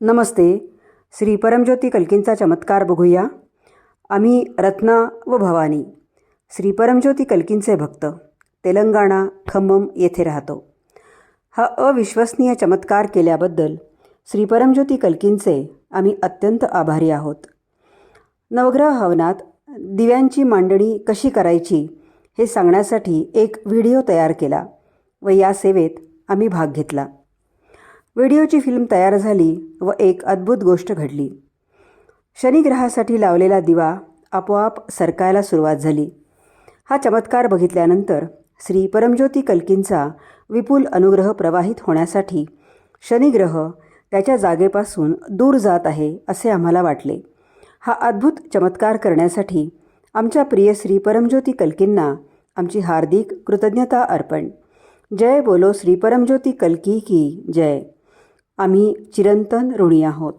नमस्ते. श्री परमज्योती कल्कींचा चमत्कार बघूया. आम्ही रत्ना व भवानी. श्री परमज्योती कल्कींचे भक्त. तेलंगणा खम्मम येथे राहतो. हा अविश्वसनीय चमत्कार केल्याबद्दल श्री परमज्योती कल्कींचे आम्ही अत्यंत आभारी आहोत. नवग्रह हवनात दिव्यांची मांडणी कशी करायची हे सांगण्यासाठी एक व्हिडिओ तयार केला व या सेवेत आम्ही भाग घेतला. व्हिडिओची फिल्म तयार झाली व एक अद्भुत गोष्ट घडली. शनिग्रहासाठी लावलेला दिवा आपोआप सरकायला सुरुवात झाली. हा चमत्कार बघितल्यानंतर श्री परमज्योती कल्कींचा विपुल अनुग्रह प्रवाहित होण्यासाठी शनिग्रह त्याच्या जागेपासून दूर जात आहे असे आम्हाला वाटले. हा अद्भुत चमत्कार करण्यासाठी आमच्या प्रिय श्री परमज्योती कल्कींना आमची हार्दिक कृतज्ञता अर्पण. जय बोलो श्री परमज्योती कल्की की जय. आम्ही चिरंतन ऋणी आहोत.